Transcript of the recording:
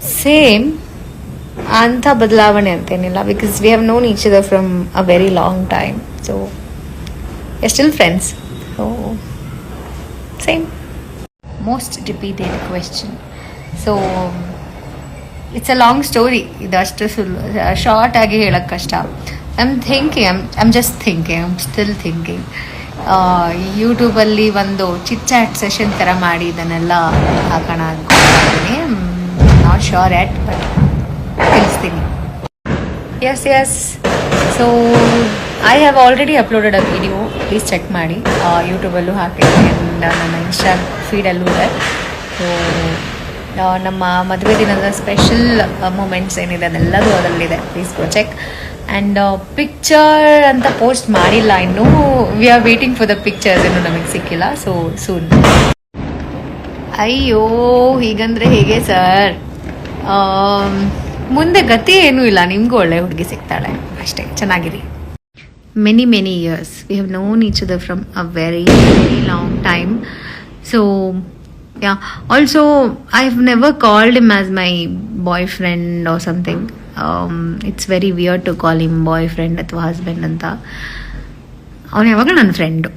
Same ಅಂಥ ಬದಲಾವಣೆ ಅಂತೇನಿಲ್ಲ because we have known each other from a very long time so uh still friends so same most repeated question so it's a long story ಇದು ಅಷ್ಟು ಸುಲ್ short ಆಗಿ ಹೇಳೋಕ್ಕೆ ಕಷ್ಟ. I am thinking I'm I'm just thinking I'm still thinking ಯೂಟ್ಯೂಬಲ್ಲಿ ಒಂದು chit chat session ಥರ ಮಾಡಿ ಇದನ್ನೆಲ್ಲ ಹಾಕೋಣ ಅಂದ್ಕೊಂಡಿದ್ದೀನಿ ನಾಟ್ ಶೋರ್ ಎಟ್ ಬಟ್ ತಿಳಿಸ್ತೀನಿ yes yes so I have already uploaded a video please check ಮಾಡಿ. ಯೂಟ್ಯೂಬಲ್ಲೂ ಹಾಕಿದ್ದೀನಿ ಆ್ಯಂಡ್ ನನ್ನ ಇನ್ಸ್ಟಾ ಫೀಡಲ್ಲೂ ಇದೆ. ಸೊ ನಮ್ಮ ಮದುವೆ ದಿನದ ಸ್ಪೆಷಲ್ ಮೂಮೆಂಟ್ಸ್ ಏನಿದೆ ಅದೆಲ್ಲದೂ ಅದರಲ್ಲಿದೆ. Please go check and picture ಅಂತ ಪೋಸ್ಟ್ ಮಾಡಿಲ್ಲ. ಇನ್ನೂ we are waiting for the pictures ಇನ್ನೂ ನಮಗೆ ಸಿಕ್ಕಿಲ್ಲ. ಸೊ ಸೂನ್ ಅಯ್ಯೋ ಹೀಗಂದ್ರೆ ಹೇಗೆ ಸರ್ ಮುಂದೆ ಗತಿ ಏನೂ ಇಲ್ಲ. ನಿಮಗೂ ಒಳ್ಳೆ ಹುಡುಗಿ ಸಿಗ್ತಾಳೆ. ಅಷ್ಟೇ. ಚೆನ್ನಾಗಿರಿ. Many many years we have known each other from a very very long time so yeah also I have never called him as my boyfriend or something it's very weird to call him boyfriend ಅಥವಾ husband ಅಂತ ಅವನು ಯಾವಾಗ ನನ್ನ friend